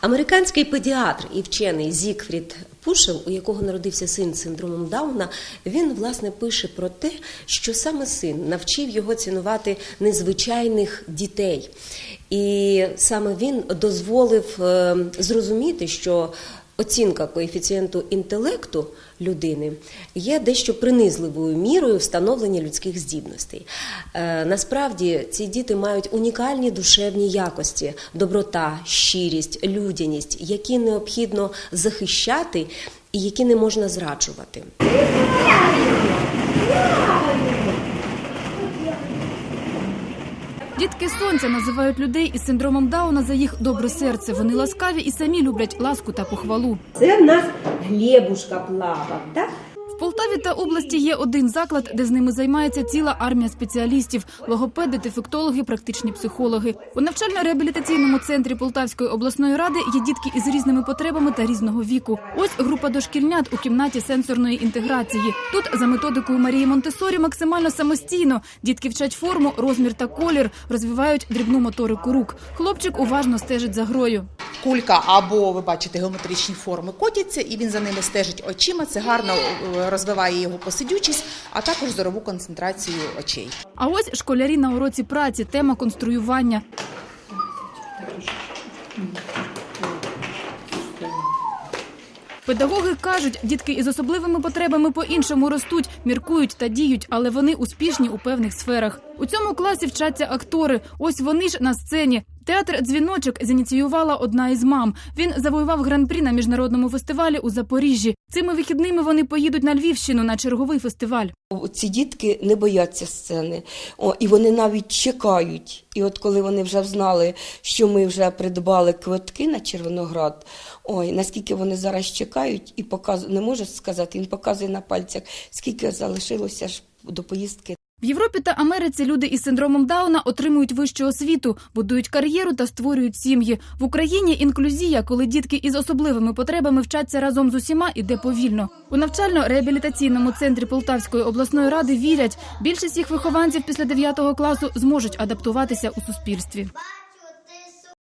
Американський педіатр і вчений Зікфрід Пушел, у якого народився син з синдромом Дауна, він власне пише про те, що саме син навчив його цінувати незвичайних дітей, і саме він дозволив е, зрозуміти, що Оцінка коефіцієнту інтелекту людини є дещо принизливою мірою встановлення людських здібностей. Е, насправді ці діти мають унікальні душевні якості, доброта, щирість, людяність, які необхідно захищати і які не можна зраджувати. Дітки сонця називають людей із синдромом Дауна за їх добре серце. Вони ласкаві і самі люблять ласку та похвалу. Це в нас Глебушка плавав, так? Полтаві та області є один заклад, де з ними займається ціла армія спеціалістів: логопеди, дефектологи, практичні психологи. У навчально-реабілітаційному центрі Полтавської обласної ради є дітки із різними потребами та різного віку. Ось група дошкільнят у кімнаті сенсорної інтеграції. Тут за методикою Марії Монтесорі максимально самостійно. Дітки вчать форму, розмір та колір, розвивають дрібну моторику рук. Хлопчик уважно стежить за грою. Кулька або ви бачите геометричні форми котяться, і він за ними стежить очима. Це гарно е, розвиває його посидючість, а також здорову концентрацію очей. А ось школярі на уроці праці, тема конструювання. Педагоги кажуть, дітки із особливими потребами по-іншому ростуть, міркують та діють, але вони успішні у певних сферах. У цьому класі вчаться актори. Ось вони ж на сцені. Театр дзвіночок зініціювала одна із мам. Він завоював гран-прі на міжнародному фестивалі у Запоріжжі. Цими вихідними вони поїдуть на Львівщину на черговий фестиваль. Ці дітки не бояться сцени, О, і вони навіть чекають. І от коли вони вже знали, що ми вже придбали квитки на Червоноград, ой, наскільки вони зараз чекають і показують, не можу сказати, він показує на пальцях, скільки залишилося ж до поїздки. Європі та Америці люди із синдромом Дауна отримують вищу освіту, будують кар'єру та створюють сім'ї. В Україні інклюзія, коли дітки із особливими потребами вчаться разом з усіма, іде повільно. У навчально-реабілітаційному центрі Полтавської обласної ради вірять, більшість їх вихованців після 9 класу зможуть адаптуватися у суспільстві.